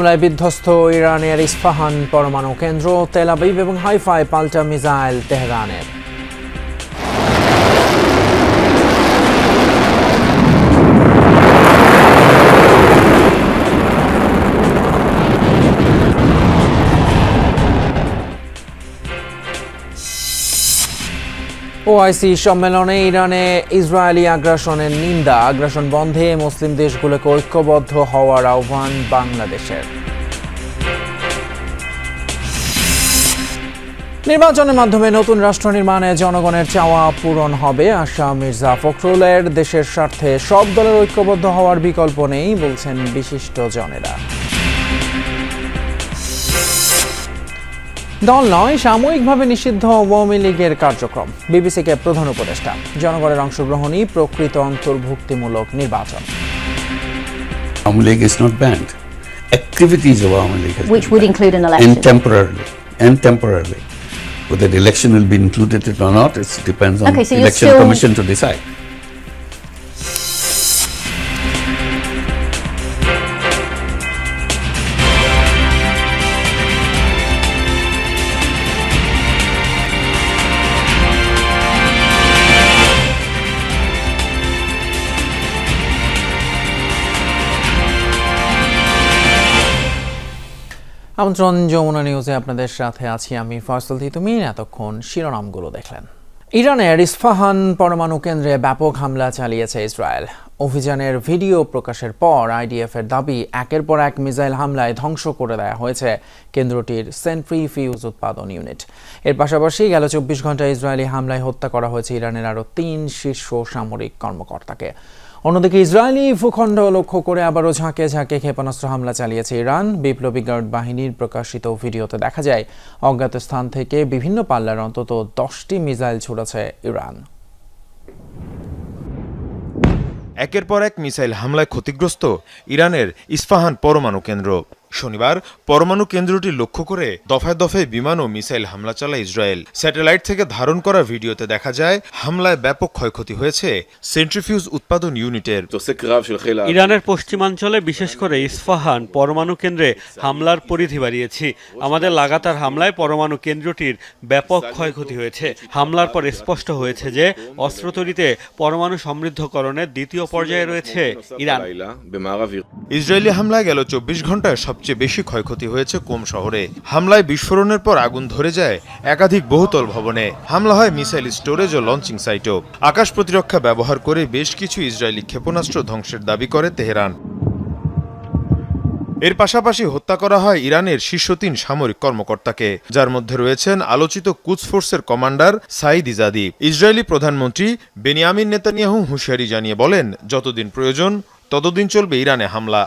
হামলায় বিধ্বস্ত ইরানের ইস্পাহান পরমাণু কেন্দ্র তেলাবিব এবং হাইফাই পাল্টা মিসাইল তেহরানের। ওআইসি সম্মেলনে ইরানে ইসরায়েলি আগ্রাসনের নিন্দা। আগ্রাসন বন্ধে মুসলিম দেশগুলোকে ঐক্যবদ্ধ হওয়ার আহ্বান বাংলাদেশের। নির্বাচনের মাধ্যমে নতুন রাষ্ট্র নির্মাণে জনগণের চাওয়া পূরণ হবে আশা মির্জা ফখরুলের। দেশের স্বার্থে সব দলের ঐক্যবদ্ধ হওয়ার বিকল্প নেই, বলছেন বিশিষ্ট জনেরা। দল নয় সাময়িকভাবে নিষিদ্ধ আওয়ামী লীগের কার্যক্রম বিবিসিকে প্রধান উপদেষ্টা জনগণের অংশগ্রহণই প্রকৃত অন্তর্ভুক্তিমূলক নির্বাচন Awami League is not banned. Activities of Awami League Which would include an And election. temporarily, and temporarily. Whether the election will be included or not, it depends on Okay, so election still- commission to decide. আমন্ত্রণ যমুনা নিউজে আপনাদের সাথে আছি আমি ফয়সল তিতুমিন এতক্ষণ শিরোনামগুলো দেখলেন। ইরানের Isfahan পরমাণু কেন্দ্রে ব্যাপক হামলা চালিয়েছে ইসরায়েল। অভিযানের ভিডিও প্রকাশের পর আইডিএফ এর দাবি, একের পর এক মিসাইল হামলায় ধ্বংস করে দেওয়া হয়েছে কেন্দ্রটির সেন্ট্রি ফিউজ উৎপাদন ইউনিট। এর পাশাপাশি গেল চব্বিশ ঘন্টায় ইসরায়েলি হামলায় হত্যা করা হয়েছে ইরানের আরও তিন শীর্ষ সামরিক কর্মকর্তাকে। অন্যদিকে ইসরায়েলি ভূখণ্ড লক্ষ্য করে আবারও ঝাঁকে ঝাঁকে ক্ষেপণাস্ত্র হামলা চালিয়েছে ইরান। বিপ্লবী গার্ড বাহিনীর প্রকাশিত ভিডিওতে দেখা যায়, অজ্ঞাত স্থান থেকে বিভিন্ন পাল্লার অন্তত দশটি মিসাইল ছুড়েছে ইরান। একের পর এক মিসাইল হামলায় ক্ষতিগ্রস্ত ইরানের ইস্পাহান পরমাণু কেন্দ্র। শনিবার পরমাণু কেন্দ্রটি লক্ষ্য করে দফায় দফায় বিমান ও মিসাইল হামলা চালায় ইসরায়েল। স্যাটেলাইট থেকে ধারণ করা ভিডিওতে দেখা যায় হামলায় ব্যাপক ক্ষয়ক্ষতি হয়েছে সেন্ট্রিফিউজ উৎপাদন ইউনিটের। ইরানের পশ্চিমাঞ্চলে বিশেষ করে ইস্ফাহান পরমাণু কেন্দ্রে হামলার পরিধি বাড়িয়েছি। আমাদের লাগাতার হামলায় পরমাণু কেন্দ্রটির ব্যাপক ক্ষয়ক্ষতি হয়েছে। হামলার পর স্পষ্ট হয়েছে যে অস্ত্র তৈরিতে পরমাণু সমৃদ্ধকরণের দ্বিতীয় পর্যায়ে রয়েছে ইরান। ইসরায়েলি হামলায় গেল চব্বিশ ঘন্টায় সবচেয়ে বেশি ক্ষয়ক্ষতি হয়েছে কোম শহরে। হামলায় বিস্ফোরণের পর আগুন ধরে যায় একাধিক বহুতল ভবনে। হামলা হয় মিসাইল স্টোরেজ ও লঞ্চিং সাইটও। আকাশ প্রতিরক্ষা ব্যবহার করে বেশ কিছু ইসরায়েলি ক্ষেপণাস্ত্র ধ্বংসের দাবি করে তেহরান। এর পাশাপাশি হত্যা করা হয় ইরানের শীর্ষ তিন সামরিক কর্মকর্তাকে, যার মধ্যে রয়েছেন আলোচিত কুচ ফোর্সের কমান্ডার সাইদ ইজাদি। ইসরায়েলি প্রধানমন্ত্রী বেনিয়ামিন নেতানিয়াহু হুঁশিয়ারি জানিয়ে বলেন, যতদিন প্রয়োজন, ততদিন চলবে ইরানে হামলা।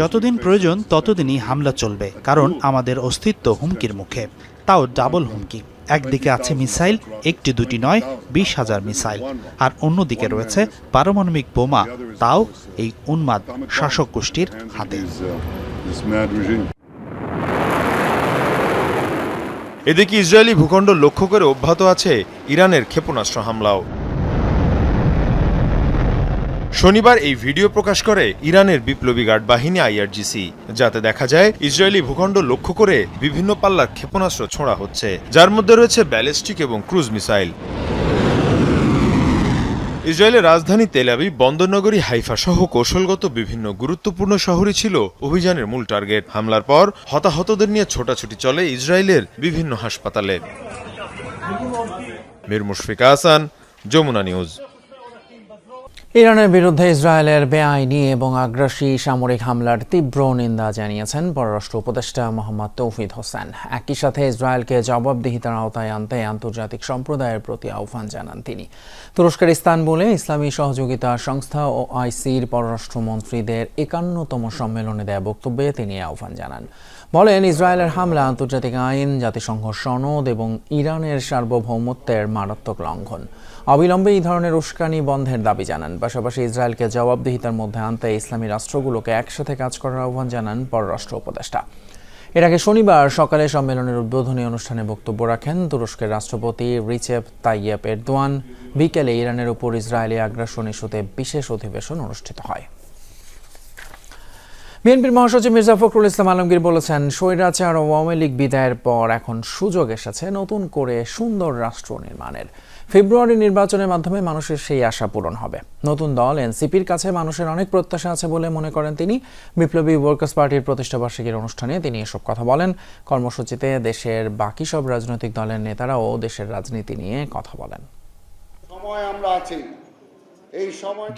যতদিন প্রয়োজন ততদিনই হামলা চলবে, কারণ আমাদের অস্তিত্ব হুমকির মুখে। তাও ডাবল হুমকি। একদিকে আছে মিসাইল, একটি দুটি নয়, বিশ হাজার মিসাইল। আর অন্যদিকে রয়েছে পারমাণবিক বোমা, তাও এই উন্মাদ শাসক গোষ্ঠীর হাতে। এদিকে ইসরায়েলি ভূখণ্ড লক্ষ্য করে অব্যাহত আছে ইরানের ক্ষেপণাস্ত্র হামলাও। শনিবার এই ভিডিও প্রকাশ করে ইরানের বিপ্লবী গার্ড বাহিনী আইআরজিসি, যাতে দেখা যায় ইসরায়েলি ভূখণ্ড লক্ষ্য করে বিভিন্ন পাল্লার ক্ষেপণাস্ত্র ছোঁড়া হচ্ছে, যার মধ্যে রয়েছে ব্যালিস্টিক এবং ক্রুজ মিসাইল। ইসরায়েলের রাজধানী তেলাবি বন্দরনগরী, হাইফা সহ কৌশলগত বিভিন্ন গুরুত্বপূর্ণ শহরই ছিল অভিযানের মূল টার্গেট। হামলার পর হতাহতদের নিয়ে ছোটাছুটি চলে ইসরায়েলের বিভিন্ন হাসপাতালে। মীর মুশফিকা হাসান যমুনা নিউজ। ইরানের বিরুদ্ধে ইসরায়েলের বেআইনি এবং আগ্রাসী সামরিক হামলার তীব্র নিন্দা জানিয়েছেন পররাষ্ট্র উপদেষ্টা মোহাম্মদ তৌফিদ হোসেন। একই সাথে ইসরায়েলকে জবাবদিহিতার আওতায় আনতে আন্তর্জাতিক সম্প্রদায়ের প্রতি আহ্বান জানান তিনি। তুরস্কের ইস্তানবুলে ইসলামী সহযোগিতা সংস্থা ও আইসির পররাষ্ট্রমন্ত্রীদের একান্নতম সম্মেলনে দেয়া বক্তব্যে তিনি আহ্বান জানান। বলেন, ইসরায়েলের হামলা আন্তর্জাতিক আইন, জাতিসংঘ সনদ এবং ইরানের সার্বভৌমত্বের মারাত্মক লঙ্ঘন। অবিলম্বে এই ধরনের উস্কানি বন্ধের দাবি জানান। পাশাপাশি ইসরায়েলকে জবাবদিহিতার মধ্যে আনতে ইসলামী রাষ্ট্রগুলোকে একসাথে কাজ করার আহ্বান জানান পররাষ্ট্র উপদেষ্টা। এর আগে শনিবার সকালে সম্মেলনের উদ্বোধনী অনুষ্ঠানে বক্তব্য রাখেন তুরস্কের রাষ্ট্রপতি রিচেপ তাইয়েপ এরদোয়ান। বিকেলে ইরানের উপর ইসরায়েলি আগ্রাসন ইস্যুতে বিশেষ অধিবেশন অনুষ্ঠিত হয়। বিএনপির মহাসচিব মির্জা ফখরুল ইসলাম আলমগীর বলেছেন, স্বৈরাচার আওয়ামী লীগ বিদায়ের পর এখন সুযোগ এসেছে নতুন করে সুন্দর রাষ্ট্র নির্মাণের। ফেব্রুয়ারি নির্বাচনের মাধ্যমে মানুষের সেই আশা পূরণ হবে। নতুন দল এনসিপির কাছে মানুষের অনেক প্রত্যাশা আছে বলে মনে করেন তিনি। বিপ্লবী ওয়ার্কার্স পার্টির প্রতিষ্ঠাবার্ষিকীর অনুষ্ঠানে তিনি এসব কথা বলেন। কর্মসূচিতে দেশের বাকি সব রাজনৈতিক দলের নেতারাও দেশের রাজনীতি নিয়ে কথা বলেন। সময় আমরা আছি।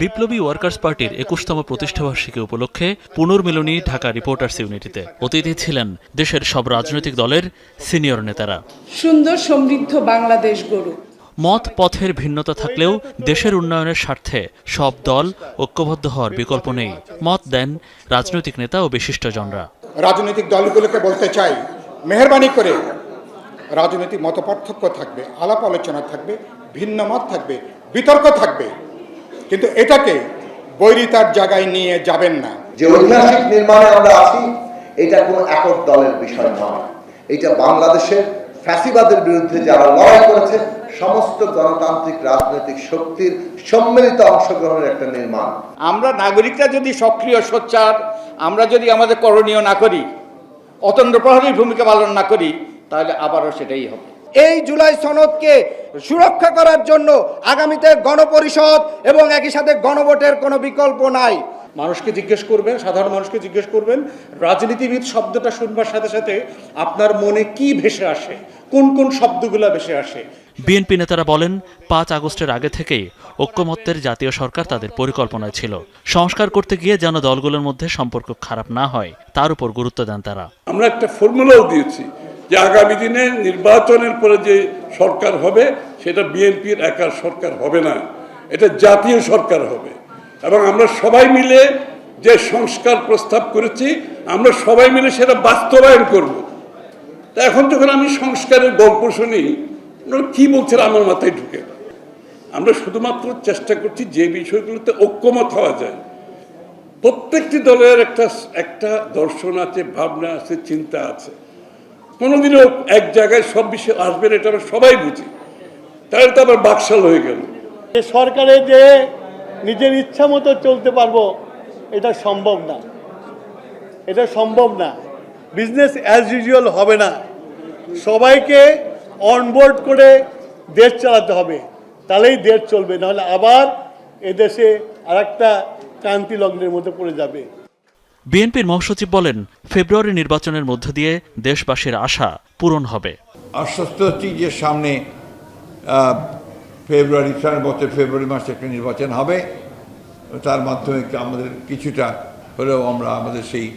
বিপ্লবী ওয়ার্কার্স পার্টির একুশতম প্রতিষ্ঠাবার্ষিকী উপলক্ষে পুনর্মিলনী ঢাকা রিপোর্টার্স ইউনিটিতে অতিথি ছিলেন দেশের সব রাজনৈতিক দলের সিনিয়র নেতারা। সুন্দর সমৃদ্ধ বাংলাদেশ গড়ুক। মত পথের ভিন্নতা থাকলেও দেশের উন্নয়নের স্বার্থে সব দল ঐক্যবদ্ধ হওয়ার বিকল্প নেই। মত দেন রাজনৈতিক নেতা ও বিশিষ্টজনরা। রাজনৈতিক দলগুলোকে বলতে চাই মেহরবানি করে রাজনৈতিক মতপার্থক্য থাকবে আলাপ আলোচনা থাকবে ভিন্ন মত থাকবে বিতর্ক থাকবে। কিন্তু এটাকে বৈরিতার জায়গায় নিয়ে যাবেন না। যে ঐতিহাসিক নির্মাণে আমরা আছি এটা কোনো একক দলের বিষয় নয়। এটা বাংলাদেশের ফ্যাসিবাদের বিরুদ্ধে যারা লড়াই করেছে সমস্ত গণতান্ত্রিক রাজনৈতিক শক্তির সম্মিলিত অংশগ্রহণের একটা নির্মাণ। আমরা নাগরিকরা যদি সক্রিয় সোচ্চার আমরা যদি আমাদের করণীয় না করি অতন্ত্র প্রহরীর ভূমিকা পালন না করি তাহলে আবারও সেটাই হবে। এই জুলাই সনদকে সুরক্ষা করার জন্য আগামীতে গণপরিষদ এবং একই সাথে গণভোটের কোনো বিকল্প নাই। মানুষকে জিজ্ঞেস করবেন সাধারণ মানুষকে জিজ্ঞেস করবেন রাজনীতিবিদ শব্দটা শুনবার সাথে সাথে আপনার মনে কি ভেসে আসে? কোন কোন শব্দগুলা ভেসে আসে? বিএনপি নেতারা বলেন পাঁচ আগস্টের আগে থেকেই ঐক্যমত্যের জাতীয় সরকার তাদের পরিকল্পনায় ছিল। সংস্কার করতে গিয়ে যেন দলগুলোর মধ্যে সম্পর্ক খারাপ না হয় তার উপর গুরুত্ব দেন তারা। আমরা একটা ফর্মুলাও দিয়েছি। যে আগামী দিনে নির্বাচনের পরে যে সরকার হবে, সেটা বিএনপির একার সরকার হবে না। এটা জাতীয় সরকার হবে। এবং আমরা সবাই মিলে যে সংস্কার প্রস্তাব করেছি, আমরা সবাই মিলে সেটা বাস্তবায়ন করব। তা এখন যখন আমি সংস্কারের গল্প শুনি ওনারা কি বলছেন আমার মাথায় ঢুকে আমরা শুধুমাত্র চেষ্টা করছি যে বিষয়গুলোতে ঐক্যমত হওয়া যায়। প্রত্যেকটি দলের একটা একটা দর্শন আছে, ভাবনা আছে, চিন্তা আছে। কোনোদিনও এক জায়গায় সব বিষয় আসবেন এটা আমরা সবাই বুঝি। তাহলে তো আবার বাকশাল হয়ে গেল। সরকারে যে নিজের ইচ্ছা মতো চলতে পারব, এটা সম্ভব না। এটা সম্ভব না। বিজনেস অ্যাজ ইউজুয়াল হবে না। সবাইকে অনবোর্ড করে দেশ চালাতে হবে। তাহলেই দেশ চলবে, নাহলে আবার এদেশে আরেকটা ক্রান্তি লগ্নের মধ্যে পড়ে যাবে। বিএনপির মহাসচিব বলেন, ফেব্রুয়ারি নির্বাচনের মধ্য দিয়ে দেশবাসীর আশা পূরণ হবে। আশ্বস্ত হচ্ছি যে সামনে ফেব্রুয়ারি, সামনের বছর ফেব্রুয়ারি মাসে একটা নির্বাচন হবে। তার মাধ্যমে আমাদের কিছুটা হলেও আমরা আমাদের সেই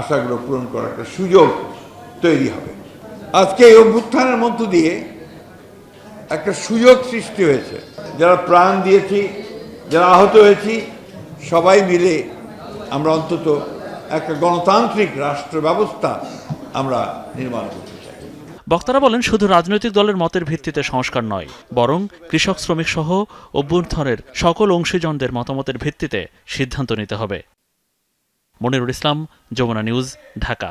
আশাগুলো পূরণ করার একটা সুযোগ তৈরি হবে। আজকে এই অভ্যুত্থানের মধ্য দিয়ে একটা সুযোগ সৃষ্টি হয়েছে। যারা প্রাণ দিয়েছি, যারা আহত হয়েছি, সবাই মিলে আমরা অন্তত একটা গণতান্ত্রিক রাষ্ট্র ব্যবস্থা আমরা নির্মাণ করতে চাই। বক্তারা বলেন, শুধু রাজনৈতিক দলের মতের ভিত্তিতে সংস্কার নয়, বরং কৃষক, শ্রমিক সহ অভ্যুত্থানের সকল অংশীজনদের মতামতের ভিত্তিতে সিদ্ধান্ত নিতে হবে। মনিরুল ইসলাম, যমুনা নিউজ, ঢাকা।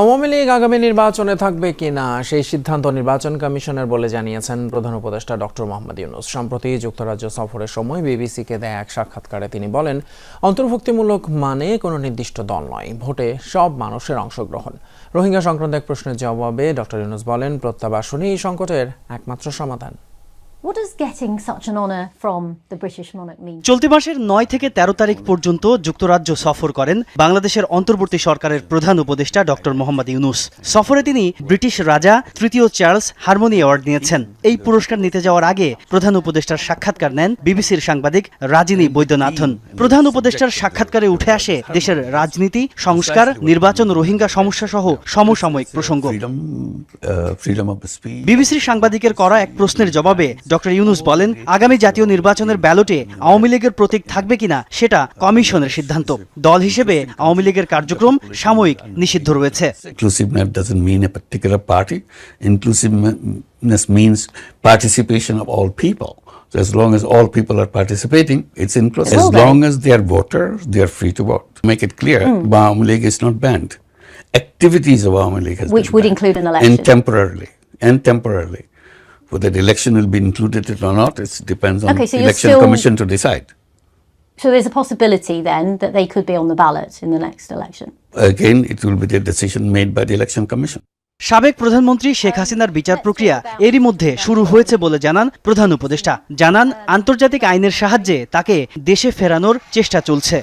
আওয়ামী লীগ আগামী নির্বাচনে থাকবে কিনা, সেই সিদ্ধান্ত নির্বাচন কমিশনের বলে জানিয়েছেন প্রধান উপদেষ্টা ডক্টর মোহাম্মদ ইউনুস। সম্প্রতি যুক্তরাজ্য সফরের সময় বিবিসিকে দেয়া এক সাক্ষাৎকারে তিনি বলেন, অন্তর্ভুক্তিমূলক মানে কোনো নির্দিষ্ট দল নয়, ভোটে সব মানুষের অংশগ্রহণ। রোহিঙ্গা সংক্রান্ত এক প্রশ্নের জবাবে ডক্টর ইউনুস বলেন, প্রত্যাবাসনই এই সংকটের একমাত্র সমাধান। What does getting such an honour from the British monarch mean? চলতি মাসের নয় থেকে ১৩ তারিখ পর্যন্ত যুক্তরাজ্য সফর করেন বাংলাদেশের অন্তর্বর্তী সরকারের প্রধান উপদেষ্টা ডক্টর মোহাম্মদ ইউনুস সফরে তিনি ব্রিটিশ রাজা তৃতীয় চার্লস হারমোনি অ্যাওয়ার্ড নিয়েছেন এই পুরস্কার নিতে যাওয়ার আগে প্রধান উপদেষ্টার সাক্ষাৎকার নেন বিবিসির সাংবাদিক রাজিনী বৈদ্যনাথন প্রধান উপদেষ্টার সাক্ষাৎকারে উঠে আসে দেশের রাজনীতি সংস্কার নির্বাচন রোহিঙ্গা সমস্যা সহ সমসাময়িক প্রসঙ্গ uh. বিবিসির সাংবাদিকের করা এক প্রশ্নের জবাবে ডক্টর ইউনুস বলেন আগামী জাতীয় নির্বাচনের ব্যালটে আওয়ামী লীগের প্রতীক থাকবে কিনা সেটা কমিশনের সিদ্ধান্ত দল হিসেবে আওয়ামী লীগের কার্যক্রম সাময়িক নিষিদ্ধ রয়েছে Inclusiveness doesn't mean a particular party. Inclusiveness means participation of all people. So as long as all people are participating, it's inclusive. As long as they are voters, they are free to vote. To Make it clear, mm. Awami League is not banned. Activities of Awami League has Which been would banned. include an election. And temporarily, and temporarily. Whether the election will be included or not, it depends on Okay, so the election still- commission to decide. So there's a possibility then that they could be on the ballot in the next election. Again, it will be the decision made by the Election Commission. সাবেক প্রধানমন্ত্রী শেখ হাসিনার বিচার প্রক্রিয়া এরই মধ্যে শুরু হয়েছে বলে জানান প্রধান উপদেষ্টা জানান আন্তর্জাতিক আইনের সাহায্যে তাকে দেশে ফেরানোর চেষ্টা চলছে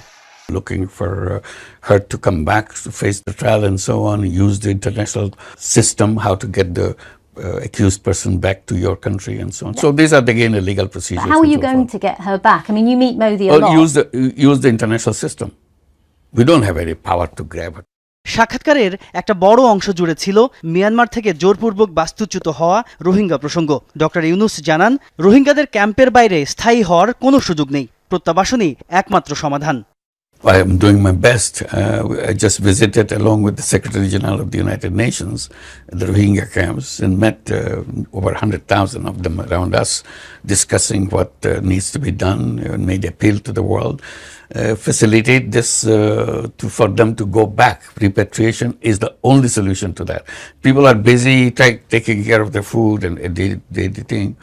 looking for uh, her to come back to face the trial and so on, use the international system, how to get the uh, accused person back to your country and so on. Yeah. So these are again the legal But how are you will going follow. to get her back? I mean, you meet Modi a Well, lot. use the use the international system. We don't have any power to grab her. সাক্ষাৎকারের একটা বড় অংশ জুড়ে ছিল Myanmar থেকে জোরপূর্বক বাস্তুচ্যুত হওয়া রোহিঙ্গা প্রসঙ্গ ডক্টর ইউনুস জানান রোহিঙ্গাদের ক্যাম্পের বাইরে স্থায়ী হওয়ার কোনো সুযোগ নেই প্রত্যাবাসনই একমাত্র সমাধান I am doing my best. Uh, I just visited, along with the Secretary General of the United Nations, the Rohingya camps and met uh, over 100,000 of them around us, discussing what uh, needs to be done and made appeal to the world. Uh, facilitate this uh, to, for them to go back. Repatriation is the only solution to that. People are busy ta- taking care of their food and uh, thing,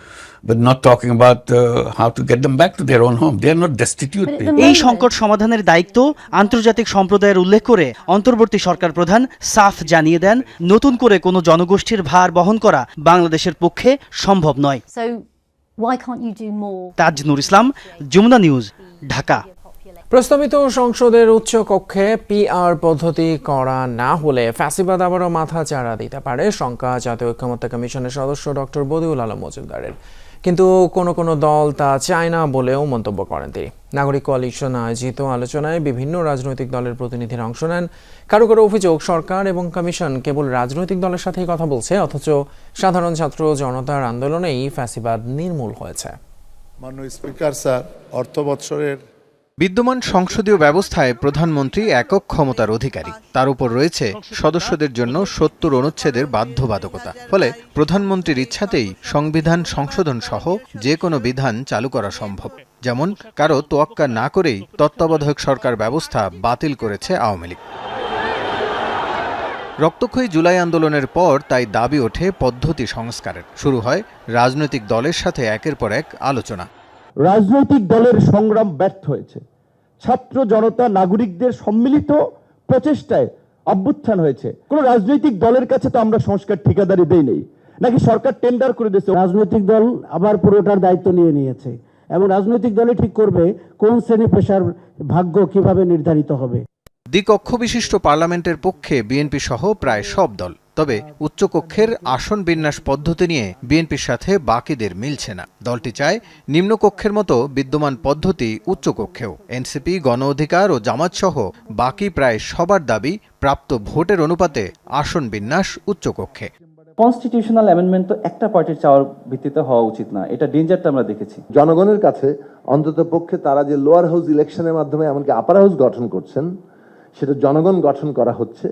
but not talking about uh, how to get them back to their own home. They are not destitute But at the people. এই সংকট সমাধানের দায়িত্ব আন্তর্জাতিক সম্প্রদায়ের উল্লেখ করে অন্তর্বর্তী সরকার প্রধান সাফ জানিয়ে দেন নতুন করে কোনো জনগোষ্ঠীর ভার বহন করা বাংলাদেশের পক্ষে সম্ভব নয় So why can't you do more? Taj Nur Islam Jamuna News Dhaka প্রস্তাবিত সংসদের উচ্চ কক্ষে পিআর পদ্ধতি করা না হলে ফ্যাসিবাদ আবারও মাথা চাড়া দিতে পারে শঙ্কা জাতীয় ঐক্যমত্য কমিশনের সদস্য ডক্টর বদিউল আলম মজুমদারের। কিন্তু কোনো কোনো দল তা চায় না বলেও মন্তব্য করেন তিনি। নাগরিক কোয়ালিশন আয়োজিত আলোচনায় বিভিন্ন রাজনৈতিক দলের প্রতিনিধিরা অংশ নেন। কারও কারও অভিযোগ, সরকার এবং কমিশন কেবল রাজনৈতিক দলের সাথেই কথা বলছে, অথচ সাধারণ ছাত্র জনতার আন্দোলনেই ফ্যাসিবাদ নির্মূল হয়েছে। মাননীয় স্পিকার স্যার অর্থ বৎসরের বিদ্যমান সংসদীয় ব্যবস্থায় প্রধানমন্ত্রী একক ক্ষমতার অধিকারী। তার উপর রয়েছে সদস্যদের জন্য সত্তর অনুচ্ছেদের বাধ্যবাধকতা। ফলে প্রধানমন্ত্রীর ইচ্ছাতেই সংবিধান সংশোধন সহ যে কোনো বিধান চালু করা সম্ভব। যেমন, কারও তোয়াক্কা না করেই তত্ত্বাবধায়ক সরকার ব্যবস্থা বাতিল করেছে আওয়ামী লীগ। রক্তক্ষয়ী জুলাই আন্দোলনের পর তাই দাবি ওঠে পদ্ধতি সংস্কারের। শুরু হয় রাজনৈতিক দলের সাথে একের পর এক আলোচনা। রাজনৈতিক দলের সংগ্রাম ব্যর্থ হয়েছে। ছাত্র জনতা নাগরিকদের সম্মিলিত প্রচেষ্টায় অভ্যুত্থান হয়েছে। কোন রাজনৈতিক দলের কাছে তো আমরা সংস্কার ঠিকাদারি দেই নেই। নাকি সরকার টেন্ডার করে দিয়েছে? রাজনৈতিক দল আবার পুরোটার দায়িত্ব নিয়ে নিয়েছে। এবং রাজনৈতিক দলে ঠিক করবে কোন শ্রেণি পেশার ভাগ্য কীভাবে নির্ধারিত হবে। দ্বিকক্ষ বিশিষ্ট পার্লামেন্টের পক্ষে বিএনপি সহ প্রায় সব দল। তবে উচ্চকক্ষের আসন বিন্যাস পদ্ধতি নিয়ে বিএনপির সাথে বাকিদের মিলছে না। দলটি চায় নিম্নকক্ষের মতো বিদ্যমান পদ্ধতি উচ্চকক্ষেও। এনসিপি গণ অধিকার ও জামাতসহ বাকি প্রায় সবার দাবি প্রাপ্ত ভোটের অনুপাতে আসন বিন্যাস উচ্চকক্ষে। কনস্টিটিউশনাল অ্যামেন্ডমেন্ট তো একটা পার্টির চাওয়ার ভিত্তিতে হওয়া উচিত না। এটা ডেঞ্জারটা আমরা দেখেছি। জনগণের কাছে অন্তত পক্ষে তারা যে লোয়ার হাউস ইলেকশনের মাধ্যমে এমনকি আপার হাউস গঠন করছেন সেটা জনগণ গঠন করা হচ্ছে।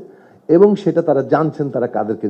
এবং সেটা তারা জানছেন তারা কাদেরকে